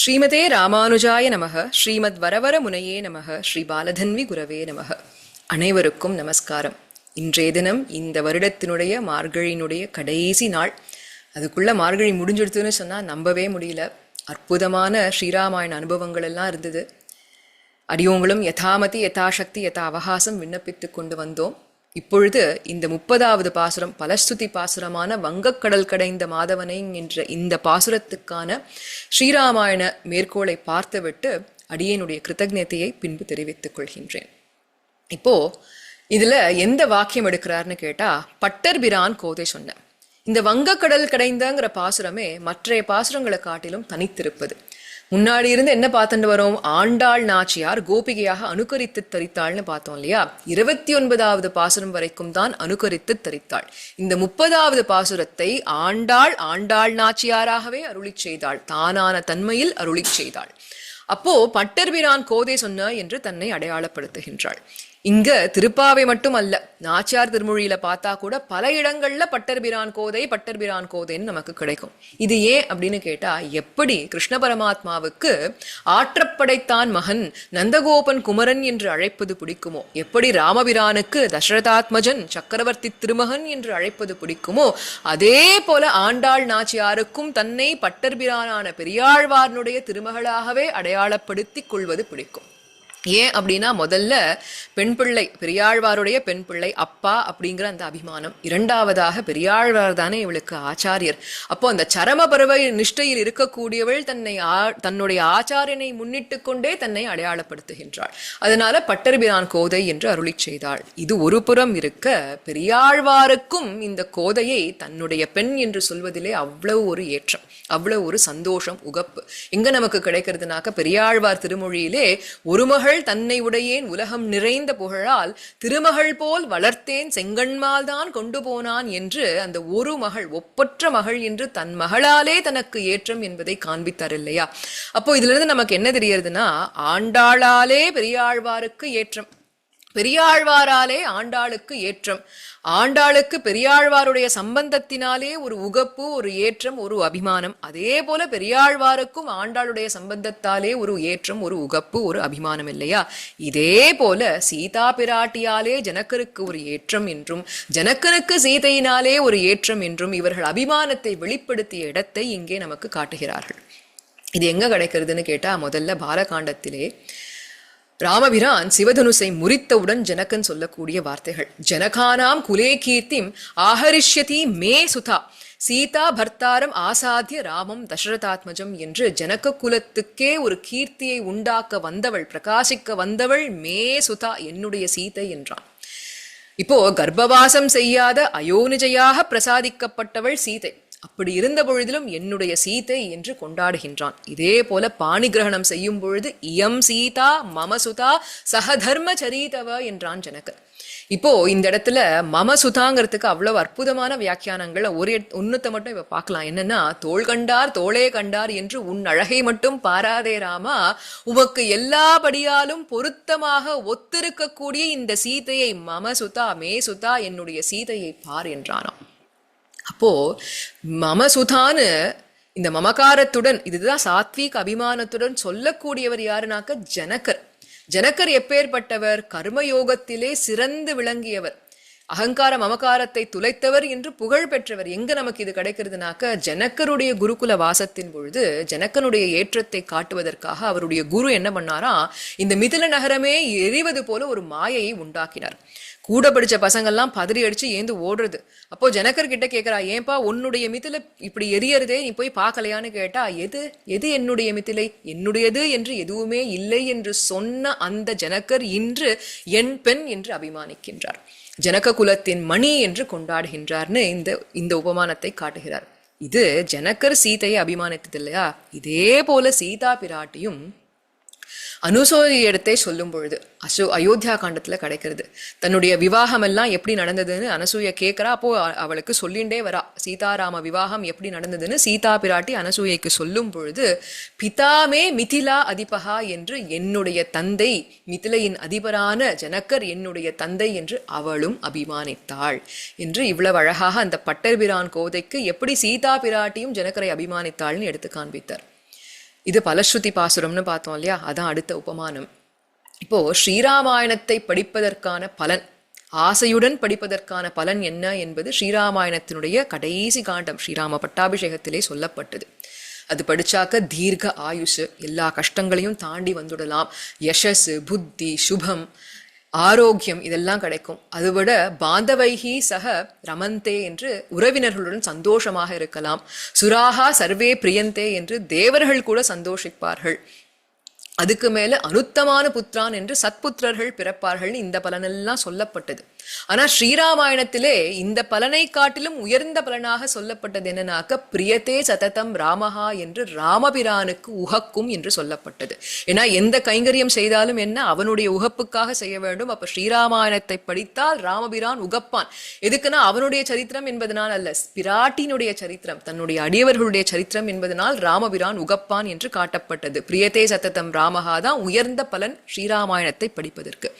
ஸ்ரீமதே ராமானுஜாய நமக ஸ்ரீமத் வரவர முனையே நமக ஸ்ரீ பாலதன்வி குரவே நமக. அனைவருக்கும் நமஸ்காரம். இன்றைய தினம் இந்த வருடத்தினுடைய மார்கழியினுடைய கடைசி நாள். அதுக்குள்ள மார்கழி முடிஞ்செடுத்துன்னு சொன்னால் நம்பவே முடியல. அற்புதமான ஸ்ரீராமாயண அனுபவங்கள் எல்லாம் இருந்தது. அடியோங்களும் யதாமதி யதாசக்தி யதா அவகாசம் விண்ணப்பித்து கொண்டு வந்தோம். இப்பொழுது இந்த முப்பதாவது பாசுரம் பலஸ்துதி பாசுரமான வங்கக்கடல் கடைந்த மாதவனை என்ற இந்த பாசுரத்துக்கான ஸ்ரீராமாயண மேற்கோளை பார்த்துவிட்டு அடியனுடைய கிருத்தஜதையை பின்பு தெரிவித்துக் கொள்கின்றேன். இப்போ இதுல எந்த வாக்கியம் எடுக்கிறார்னு கேட்டா பட்டர்பிரான் கோதை சொன்ன. இந்த வங்கக்கடல் கடைந்தங்கிற பாசுரமே மற்றைய பாசுரங்களை காட்டிலும் தனித்திருப்பது. முன்னாடி இருந்து என்ன பார்த்துட்டு வரோம்? ஆண்டாள் நாச்சியார் கோபிகையாக அனுகரித்து தரித்தாள்னு பார்த்தோம் இல்லையா? இருபத்தி ஒன்பதாவது பாசுரம் வரைக்கும் தான் அனுகரித்து தரித்தாள். இந்த முப்பதாவது பாசுரத்தை ஆண்டாள் ஆண்டாள் நாச்சியாராகவே அருளி செய்தாள். தானான தன்மையில் அருளி செய்தாள். அப்போ பட்டர்பிரான் கோதை சொன்ன என்று தன்னை அடையாளப்படுத்துகின்றாள். இங்க திருப்பாவை மட்டும் அல்ல நாச்சியார் திருமொழியில பார்த்தா கூட பல இடங்கள்ல பட்டர்பிரான் கோதை பட்டர்பிரான் கோதைன்னு நமக்கு கிடைக்கும். இது ஏன் அப்படின்னு கேட்டா எப்படி கிருஷ்ண பரமாத்மாவுக்கு ஆற்றப்படைத்தான் மகன் நந்தகோபன் குமரன் என்று அழைப்பது பிடிக்குமோ எப்படி ராமபிரானுக்கு தசரதாத்மஜன் சக்கரவர்த்தி திருமகன் என்று அழைப்பது பிடிக்குமோ அதே போல ஆண்டாள் நாச்சியாருக்கும் தன்னை பட்டர்பிரானான பெரியாழ்வாரனுடைய திருமகளாகவே அடையாளப்படுத்திக் கொள்வது பிடிக்கும். ஏன் அப்படின்னா முதல்ல பெண் பிள்ளை பெரியாழ்வாருடைய பெண் பிள்ளை அப்பா அப்படிங்கிற அந்த அபிமானம். இரண்டாவதாக பெரியாழ்வார் தானே இவளுக்கு ஆச்சாரியர். அப்போ அந்த சரம பருவ நிஷ்டையில் இருக்கக்கூடியவள் தன்னை தன்னுடைய ஆச்சாரியனை முன்னிட்டு கொண்டே தன்னை அடையாளப்படுத்துகின்றாள். அதனால பட்டர்பிரான் கோதை என்று அருளி செய்தாள். இது ஒரு புறம் இருக்க பெரியாழ்வாருக்கும் இந்த கோதையை தன்னுடைய பெண் என்று சொல்வதிலே அவ்வளவு ஒரு ஏற்றம் அவ்வளவு ஒரு சந்தோஷம் உகப்பு. எங்க நமக்கு கிடைக்கிறதுனாக்க பெரியாழ்வார் திருமொழியிலே ஒரு மகள் தன்னை உடையேன் உலகம் நிறைந்த புகழால் திருமகள் போல் வளர்த்தேன் செங்கண்மால் தான் கொண்டு போனான் என்று அந்த ஒரு மகள் ஒப்பற்ற மகள் என்று தன் மகளாலே தனக்கு ஏற்றம் என்பதை காண்பித்தார் இல்லையா? அப்போ இதுல இருந்து நமக்கு என்ன தெரியறதுன்னா ஆண்டாளாலே பெரியாழ்வாருக்கு ஏற்றம். பெரியாழ்வாராலே ஆண்டாளுக்கு ஏற்றம். ஆண்டாளுக்கு பெரியாழ்வாருடைய சம்பந்தத்தினாலே ஒரு உகப்பு ஒரு ஏற்றம் ஒரு அபிமானம். அதே போல பெரியாழ்வாருக்கும் ஆண்டாளுடைய சம்பந்தத்தாலே ஒரு ஏற்றம் ஒரு உகப்பு ஒரு அபிமானம் இல்லையா? இதே போல சீதா பிராட்டியாலே ஜனக்கருக்கு ஒரு ஏற்றம் என்றும் ஜனக்கருக்கு சீதையினாலே ஒரு ஏற்றம் என்றும் இவர்கள் அபிமானத்தை வெளிப்படுத்திய இடத்தை இங்கே நமக்கு காட்டுகிறார்கள். இது எங்க கிடைக்கிறதுன்னு கேட்டா முதல்ல பாலகாண்டத்திலே ராமபிரான் சிவதனுசை முறித்தவுடன் ஜனகன் சொல்லக்கூடிய வார்த்தைகள். ஜனகானாம் குலே கீர்த்திம் ஆஹரிஷ்யதி மே சுதா. சீதா பர்த்தாரம் ஆசாத்திய ராமம் தசரதாத்மஜம் என்று ஜனக குலத்துக்கே ஒரு கீர்த்தியை உண்டாக்க வந்தவள் பிரகாசிக்க வந்தவள் மே சுதா என்னுடைய சீதை என்றான். இப்போ கர்ப்பவாசம் செய்யாத அயோனிஜையாக பிரசாதிக்கப்பட்டவள் சீதை. அப்படி இருந்த பொழுதிலும் என்னுடைய சீதை என்று கொண்டாடுகின்றான். இதே போல பாணி கிரகணம் செய்யும் பொழுது இயம் சீதா மமசுதா சகதர்ம சரிதவ என்றான் ஜனகர். இப்போ இந்த இடத்துல மம சுதாங்கிறதுக்கு அவ்வளவு அற்புதமான வியாக்கியானங்கள் ஒரு ஒன்னுத்தை மட்டும் இப்ப பார்க்கலாம். என்னன்னா தோள் கண்டார் தோளே கண்டார் என்று உன் அழகை மட்டும் பாராதே ராமா உமக்கு எல்லாபடியாலும் பொருத்தமாக ஒத்திருக்கக்கூடிய இந்த சீதையை மம சுதா மே சுதா என்னுடைய சீதையை பார் என்றானாம். அப்போ மமசுதான்னு இந்த மமகாரத்துடன் இதுதான் சாத்வீக அபிமானத்துடன் சொல்லக்கூடியவர் யாருனாக்க ஜனகர் ஜனகர் எப்பேற்பட்டவர்? கர்மயோகத்திலே சிறந்து விளங்கியவர். அகங்கார மமகாரத்தை துளைத்தவர் என்று புகழ் பெற்றவர். எங்க நமக்கு இது கிடைக்கிறதுனாக்க ஜனக்கருடைய குருகுல வாசத்தின் பொழுது ஜனக்கனுடைய ஏற்றத்தை காட்டுவதற்காக அவருடைய குரு என்ன பண்ணாரா இந்த மிதில நகரமே எரிவது போல ஒரு மாயையை உண்டாக்கினார். கூட படிச்ச பசங்கள்லாம் பதறி அடிச்சு ஏந்து ஓடுறது. அப்போ ஜனக்கர்கிட்ட கிட்ட கேட்கறா ஏன்பா உன்னுடைய மித்தில இப்படி எரியறதே நீ போய் பார்க்கலையான்னு கேட்டா எது? எது என்னுடைய மித்திலை என்னுடையது என்று எதுவுமே இல்லை என்று சொன்ன அந்த ஜனக்கர் இன்று என் பெண் என்று அபிமானிக்கின்றார். ஜனக குலத்தின் மணி என்று கொண்டாடுகின்றார்னு இந்த இந்த உபமானத்தை காட்டுகிறார். இது ஜனக்கர் சீதையை அபிமானித்தது இல்லையா? இதே போல சீதா பிராட்டியும் அனுசோதி இடத்தை சொல்லும் பொழுது அசோ அயோத்தியா காண்டத்தில் கிடைக்கிறது. தன்னுடைய விவாகம் எல்லாம் எப்படி நடந்ததுன்னு அனசூய கேட்குறா அப்போ அவளுக்கு சொல்லிண்டே வரா. சீதாராம விவாகம் எப்படி நடந்ததுன்னு சீதா பிராட்டி அனசூயைக்கு சொல்லும் பொழுது பிதாமே மிதிலா அதிபகா என்று என்னுடைய தந்தை மிதிலையின் அதிபரான ஜனக்கர் என்னுடைய தந்தை என்று அவளும் அபிமானித்தாள் என்று இவ்வளவு அழகாக அந்த பட்டர்பிரான் கோதைக்கு எப்படி சீதா பிராட்டியும் ஜனக்கரை அபிமானித்தாள்னு எடுத்து காண்பித்தார். இது பலஸ்ருதி பாசுரம்னு பார்த்தோம் இல்லையா? அதான் அடுத்த உபமானம். இப்போ ஸ்ரீராமாயணத்தை படிப்பதற்கான பலன் ஆசையுடன் படிப்பதற்கான பலன் என்ன என்பது ஸ்ரீராமாயணத்தினுடைய கடைசி காண்டம் ஸ்ரீராம பட்டாபிஷேகத்திலே சொல்லப்பட்டது. அது படிச்சாக்க தீர்க்க ஆயுஷு எல்லா கஷ்டங்களையும் தாண்டி வந்துடலாம். யசஸ் புத்தி சுபம் ஆரோக்கியம் இதெல்லாம் கிடைக்கும். அதுவிட பாந்தவைகி சக ரமந்தே என்று உறவினர்களுடன் சந்தோஷமாக இருக்கலாம். சுராகா சர்வே பிரியந்தே என்று தேவர்கள் கூட சந்தோஷிப்பார்கள். அதுக்கு மேல அனுத்தமான புத்திரான் என்று சத்புத்திரர்கள் பிறப்பார்கள் இந்த பலனெல்லாம் சொல்லப்பட்டது. ஆனா ஸ்ரீராமாயணத்திலே இந்த பலனை காட்டிலும் உயர்ந்த பலனாக சொல்லப்பட்டது என்னன்னாக்க பிரியத்தே சததம் ராமஹா என்று ராமபிரானுக்கு உகக்கும் என்று சொல்லப்பட்டது. ஏன்னா எந்த கைங்கரியம் செய்தாலும் என்ன அவனுடைய உகப்புக்காக செய்ய வேண்டும். அப்ப ஸ்ரீராமாயணத்தை படித்தால் ராமபிரான் உகப்பான். எதுக்குன்னா அவனுடைய சரித்திரம் என்பதனால் அல்ல பிராட்டினுடைய சரித்திரம் தன்னுடைய அடியவர்களுடைய சரித்திரம் என்பதனால் ராமபிரான் உகப்பான் என்று காட்டப்பட்டது. பிரியத்தே சத்ததம் ராமஹா தான் உயர்ந்த பலன் ஸ்ரீராமாயணத்தை படிப்பதற்கு.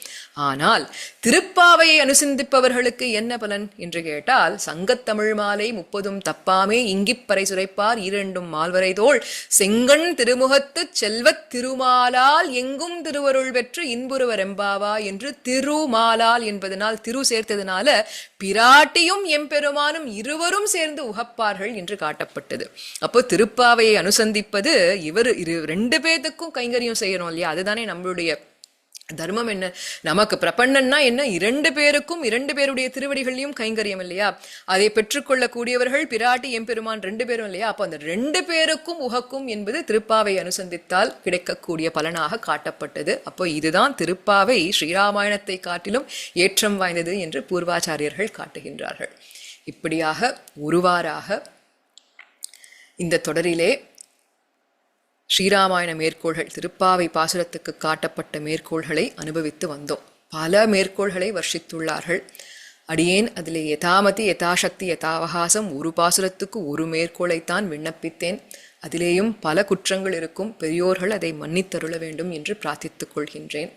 ஆனால் திருப்பாவையை அனுசந்திப்பவர்களுக்கு என்ன பலன் என்று கேட்டால் சங்கத்தமிழ் மாலை முப்பதும் தப்பாமே இங்கிப்பறை சுரைப்பார் இரண்டும் மால்வரை தோள். செங்கண் திருமுகத்து செல்வத் திருமாலால் எங்கும் திருவருள் பெற்று இன்புருவர் எம்பாவா என்று திருமாலால் என்பதனால் திரு சேர்த்ததுனால பிராட்டியும் எம்பெருமானும் இருவரும் சேர்ந்து உகப்பார்கள் என்று காட்டப்பட்டது. அப்போ திருப்பாவையை அனுசந்திப்பது இவர் இரு ரெண்டு பேர்த்துக்கும் கைங்கரியம் செய்யணும் இல்லையா? அதுதானே நம்மளுடைய தர்மம் என்ன? நமக்கு பிரபன்னன்னா என்ன? இரண்டு பேருக்கும் இரண்டு பேருடைய திருவடிகளையும் கைங்கரியம் இல்லையா? அதை பெற்றுக்கொள்ளக்கூடியவர்கள் பிராட்டி எம்பெருமான் ரெண்டு பேரும் இல்லையா? அப்போ அந்த ரெண்டு பேருக்கும் உகக்கும் என்பது திருப்பாவை அனுசந்தித்தால் கிடைக்கக்கூடிய பலனாக காட்டப்பட்டது. அப்போ இதுதான் திருப்பாவை ஸ்ரீராமாயணத்தை காட்டிலும் ஏற்றம் வாய்ந்தது என்று பூர்வாச்சாரியர்கள் காட்டுகின்றார்கள். இப்படியாக ஒருவாறாக இந்த தொடரிலே ஸ்ரீராமாயண மேற்கோள்கள் திருப்பாவை பாசுரத்துக்கு காட்டப்பட்ட மேற்கோள்களை அனுபவித்து வந்தோம். பல மேற்கோள்களை வர்ஷித்துள்ளார்கள். அடியேன் அதிலே யதாமதி யதாசக்தி யதாவகாசம் ஒரு பாசுரத்துக்கு ஒரு மேற்கோளைத்தான் விண்ணப்பித்தேன். அதிலேயும் பல குற்றங்கள் இருக்கும். பெரியோர்கள் அதை மன்னித்தருள வேண்டும் என்று பிரார்த்தித்துக் கொள்கின்றேன்.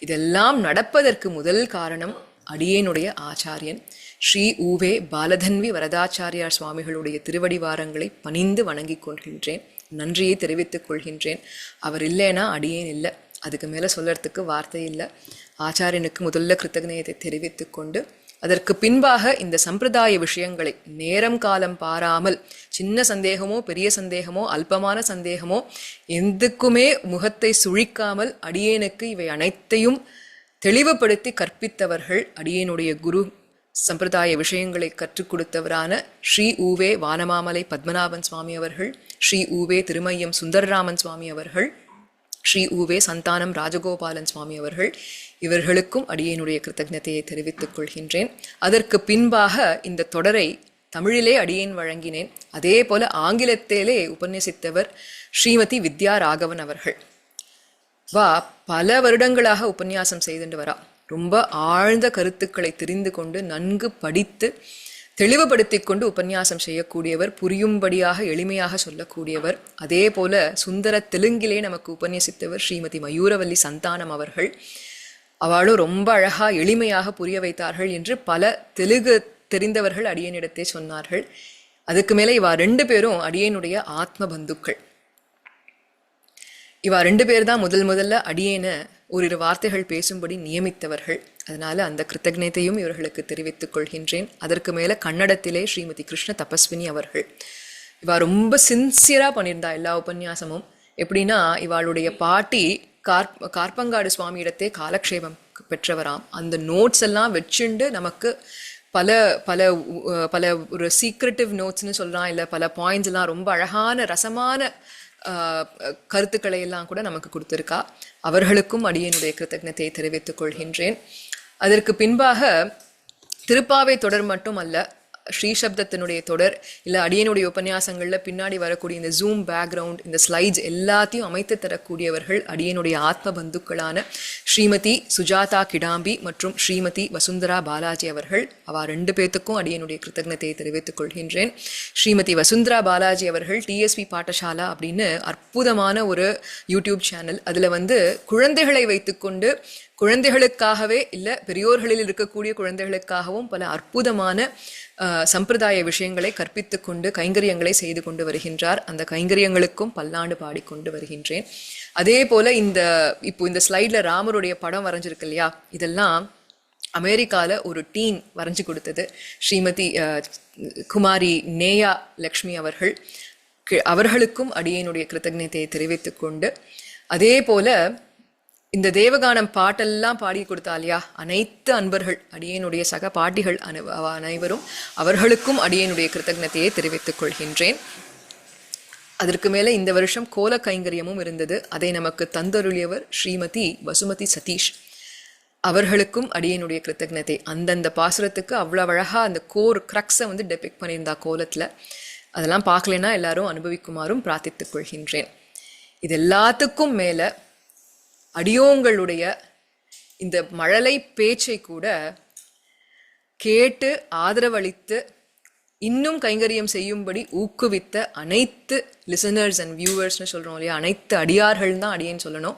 இதெல்லாம் நடப்பதற்கு முதல் காரணம் அடியேனுடைய ஆச்சாரியன். ஸ்ரீ ஊவே பாலதன்வி வரதாச்சாரியார் சுவாமிகளுடைய திருவடிவாரங்களை பணிந்து வணங்கிக் கொள்கின்றேன். நன்றியை தெரிவித்துக் கொள்கின்றேன். அவர் இல்லைன்னா அடியேன் இல்லை. அதுக்கு மேலே சொல்லறதுக்கு வார்த்தை இல்லை. ஆச்சாரியனுக்கு முதல்ல கிருத்தஜயத்தை தெரிவித்து கொண்டு அதற்கு பின்பாக இந்த சம்பிரதாய விஷயங்களை நேரம் காலம் பாராமல் சின்ன சந்தேகமோ பெரிய சந்தேகமோ அல்பமான சந்தேகமோ எதுக்குமே முகத்தை சுழிக்காமல் அடியேனுக்கு இவை அனைத்தையும் தெளிவுபடுத்தி கற்பித்தவர்கள் அடியேனுடைய குரு சம்பிரதாய விஷயங்களை கற்றுக் கொடுத்தவரான ஸ்ரீ ஊவே வானமாமலை பத்மநாபன் சுவாமி அவர்கள் ஸ்ரீ ஊவே திருமையம் சுந்தரராமன் சுவாமி அவர்கள் ஸ்ரீ ஊவே சந்தானம் ராஜகோபாலன் சுவாமி அவர்கள் இவர்களுக்கும் அடியேனுடைய கிருத்தஜத்தையை தெரிவித்துக் கொள்கின்றேன். அதற்கு பின்பாக இந்த தொடரை தமிழிலே அடியேன் வழங்கினேன். அதே போல ஆங்கிலத்திலே உபன்யசித்தவர் ஸ்ரீமதி வித்யா ராகவன் அவர்கள். வா பல வருடங்களாக உபன்யாசம் செய்துண்டு வரா. ரொம்ப ஆழ்ந்த கருத்துக்களை தெரிந்து கொண்டு நன்கு படித்து தெளிவுபடுத்தி கொண்டு உபன்யாசம் செய்யக்கூடியவர் புரியும்படியாக எளிமையாக சொல்லக்கூடியவர். அதே போல சுந்தர தெலுங்கிலே நமக்கு உபன்யசித்தவர் ஸ்ரீமதி மயூரவல்லி சந்தானம் அவர்கள். அவளும் ரொம்ப அழகா எளிமையாக புரிய வைத்தார்கள் என்று பல தெலுங்கு தெரிந்தவர்கள் அடியனிடத்தே சொன்னார்கள். அதுக்கு மேலே இவா ரெண்டு பேரும் அடியனுடைய ஆத்ம பந்துக்கள் இவா ரெண்டு பேர் தான் முதல் முதல்ல அடியேன ஓரிரு வார்த்தைகள் பேசும்படி நியமித்தவர்கள். அதனால அந்த கிருத்தக்னத்தையும் இவர்களுக்கு தெரிவித்துக் கொள்கின்றேன். அதற்கு மேல கன்னடத்திலே ஸ்ரீமதி கிருஷ்ண தபஸ்வினி அவர்கள். இவா ரொம்ப சின்சியரா பண்ணியிருந்தா எல்லா உபன்யாசமும். எப்படின்னா இவாளுடைய பாட்டி கார் கார்பங்காடு சுவாமியிடத்தே காலக்ஷேபம் பெற்றவராம். அந்த நோட்ஸ் எல்லாம் வச்சுண்டு நமக்கு பல பல பல ஒரு சீக்ரெட்டிவ் நோட்ஸ்னு சொல்கிறான் இல்லை பல பாயிண்ட்ஸ் எல்லாம் ரொம்ப அழகான ரசமான கருத்துக்களை எல்லாம் கூட நமக்கு கொடுத்துருக்கா. அவர்களுக்கும் அடியனுடைய கிருத்தஜத்தை தெரிவித்துக் கொள்கின்றேன். அதற்கு பின்பாக திருப்பாவை தொடர் மட்டும் அல்ல ஸ்ரீசப்தத்தினுடைய தொடர் இல்லை அடியனுடைய உபன்யாசங்களில் பின்னாடி வரக்கூடிய இந்த ஜூம் பேக்ரவுண்ட் இந்த ஸ்லைட்ஸ் எல்லாத்தையும் அமைத்து தரக்கூடியவர்கள் அடியனுடைய ஆத்ம பந்துக்களான ஸ்ரீமதி சுஜாதா கிடாம்பி மற்றும் ஸ்ரீமதி வசுந்தரா பாலாஜி அவர்கள். அவா ரெண்டு பேர்த்துக்கும் அடியனுடைய கிருத்தஜத்தையை தெரிவித்துக் கொள்கின்றேன். ஸ்ரீமதி வசுந்தரா பாலாஜி அவர்கள் டிஎஸ்பி பாட்டசாலா அப்படின்னு அற்புதமான ஒரு யூடியூப் சேனல் அதில் வந்து குழந்தைகளை வைத்துக்கொண்டு குழந்தைகளுக்காகவே இல்லை பெரியோர்களில் இருக்கக்கூடிய குழந்தைகளுக்காகவும் பல அற்புதமான சம்பிரதாய விஷயங்களை கற்பித்து கொண்டு கைங்கரியங்களை செய்து கொண்டு வருகின்றார். அந்த கைங்கரியங்களுக்கும் பல்லாண்டு பாடிக்கொண்டு வருகின்றேன். அதே போல இந்த இப்போ இந்த ஸ்லைட்ல ராமருடைய படம் வரைஞ்சிருக்கு இல்லையா? இதெல்லாம் அமெரிக்காவில் ஒரு டீன் வரைஞ்சு கொடுத்தது. ஸ்ரீமதி குமாரி நேயா லக்ஷ்மி அவர்கள். கி- அவர்களுக்கும் அடியேனுடைய கிருத்தஜதையை தெரிவித்துக்கொண்டு அதே போல இந்த தேவகானம் பாட்டெல்லாம் பாடி கொடுத்தா இல்லையா அனைத்து அன்பர்கள் அடியேனுடைய சக பாட்டிகள் அனு அனைவரும் அவர்களுக்கும் அடியேனுடைய கிருத்தஜதையை தெரிவித்துக் கொள்கின்றேன். அதற்கு மேலே இந்த வருஷம் கோல கைங்கரியமும் இருந்தது. அதை நமக்கு தந்தருளியவர் ஸ்ரீமதி வசுமதி சதீஷ். அவர்களுக்கும் அடியனுடைய கிருத்தஜதை அந்தந்த பாசுரத்துக்கு அவ்வளோ அழகாக அந்த கோர் க்ரக்ஸை வந்து டெபிக் பண்ணியிருந்தா கோலத்தில். அதெல்லாம் பார்க்கலைன்னா எல்லாரும் அனுபவிக்குமாறும் பிரார்த்தித்துக் கொள்கின்றேன். இது எல்லாத்துக்கும் மேலே அடியோங்களுடைய இந்த மழலை பேச்சை கூட கேட்டு ஆதரவளித்து இன்னும் கைங்கரியம் செய்யும்படி ஊக்குவித்த அனைத்து லிசனர்ஸ் அண்ட் வியூவர்ஸ்னு சொல்கிறோம் இல்லையா? அனைத்து அடியார்கள் தான் அடியேன்னு சொல்லணும்.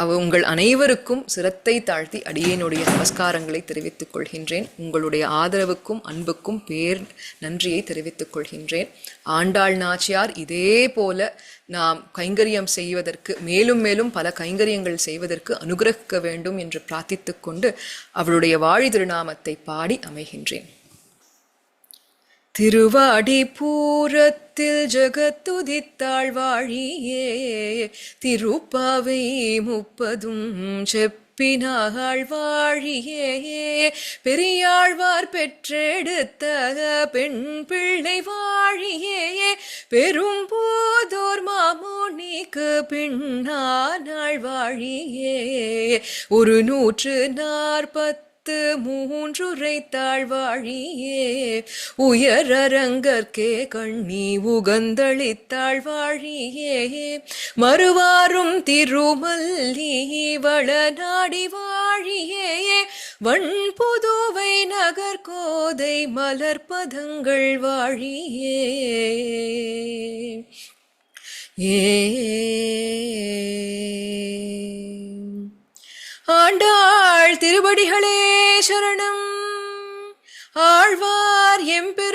அவ உங்கள் அனைவருக்கும் சிரத்தை தாழ்த்தி அடியேனுடைய நமஸ்காரங்களை தெரிவித்துக் கொள்கின்றேன். உங்களுடைய ஆதரவுக்கும் அன்புக்கும் பேர் நன்றியை தெரிவித்துக் கொள்கின்றேன். ஆண்டாள் நாச்சியார் இதே போல நாம் கைங்கரியம் செய்வதற்கு மேலும் மேலும் பல கைங்கரியங்கள் செய்வதற்கு அனுகிரகிக்க வேண்டும் என்று பிரார்த்தித்துக்கொண்டு அவளுடைய வாழி திருநாமத்தை பாடி அமைகின்றேன். திருவாடி பூரத்தில் ஜகத்துதித்தாள் வாழியே திருப்பாவை முப்பதும் செப்பினாள் வாழியே பெரியாழ்வார் பெற்றெடுத்த பெண் பிள்ளை வாழியே பெரும்போதோர் மாமோனிக்கு பின்னானாள் வாழியே ஒரு நூற்று நாற்பத்தி பத்து மூன்றுரைத்தாள் வாழியே உயரரங்கற்கே கண்ணி உகந்தளித்தாழ்வாழியே. மறுவாரும் திருமல்லி வளநாடி வாழியே. வண்புதுவை நகர்கோதை மலர்பதங்கள் வாழியே. ஏ. ஆண்டாள் திருவடிகளே சரணம் ஆழ்வார் எம்பெரு